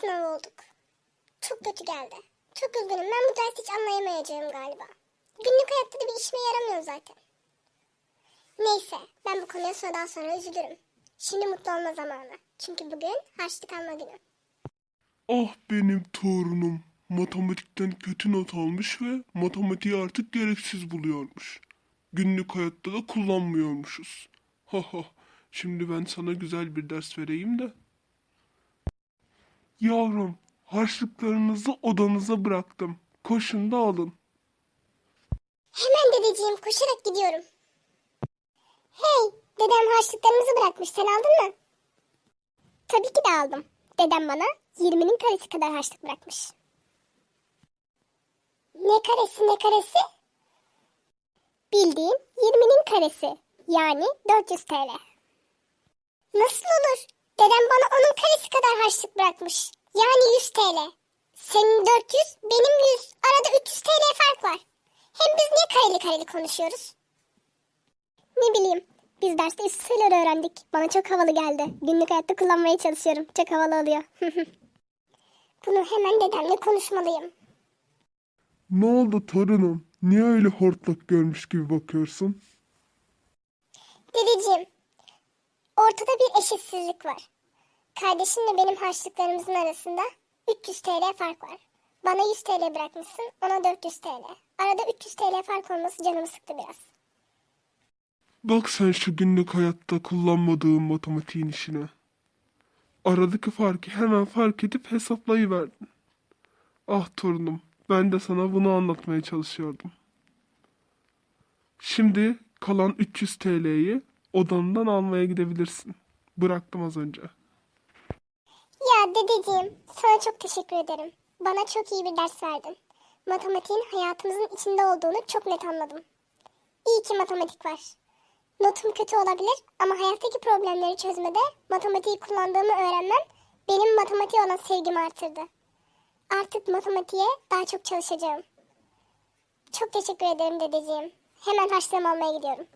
sınav olduk. Çok kötü geldi. Çok üzgünüm. Ben bu dersi hiç anlayamayacağım galiba. Günlük hayatta da bir işime yaramıyor zaten. Neyse ben bu konuya sonradan sonra üzülürüm. Şimdi mutlu olma zamanı. Çünkü bugün harçlık alma günü. Ah benim torunum. Matematikten kötü not almış ve matematiği artık gereksiz buluyormuş. Günlük hayatta da kullanmıyormuşuz. Ha ha. Şimdi ben sana güzel bir ders vereyim de. Yavrum, harçlıklarınızı odanıza bıraktım. Koşun da alın. Hemen dedeciğim koşarak gidiyorum. Hey dedem harçlıklarımızı bırakmış sen aldın mı? Tabii ki de aldım. Dedem bana 20'nin karesi kadar harçlık bırakmış. Ne karesi ne karesi? Bildiğin 20'nin karesi. Yani 400 TL. Nasıl olur? Dedem bana karesi kadar harçlık bırakmış. Yani 100 TL. Senin 400, benim 100. Arada 300 TL fark var. Hem biz niye kareli kareli konuşuyoruz? Ne bileyim. Biz derste üst sayıları öğrendik. Bana çok havalı geldi. Günlük hayatta kullanmaya çalışıyorum. Çok havalı oluyor. Bunu hemen dedemle konuşmalıyım. Ne oldu torunum? Niye öyle hortlak görmüş gibi bakıyorsun? Dedeciğim, ortada bir eşitsizlik var. Kardeşimle benim harçlıklarımızın arasında 300 TL fark var. Bana 100 TL bırakmışsın, ona 400 TL. Arada 300 TL fark olması canımı sıktı biraz. Bak sen şu günlük hayatta kullanmadığın matematiğin işine. Aradaki farkı hemen fark edip hesaplayıverdin. Ah torunum, ben de sana bunu anlatmaya çalışıyordum. Şimdi kalan 300 TL'yi odandan almaya gidebilirsin. Bıraktım az önce. Dedeciğim, sana çok teşekkür ederim. Bana çok iyi bir ders verdin. Matematiğin hayatımızın içinde olduğunu çok net anladım. İyi ki matematik var. Notum kötü olabilir ama hayattaki problemleri çözmede matematiği kullandığımı öğrenmem benim matematiğe olan sevgimi artırdı. Artık matematiğe daha çok çalışacağım. Çok teşekkür ederim dedeciğim. Hemen harçlığımı almaya gidiyorum.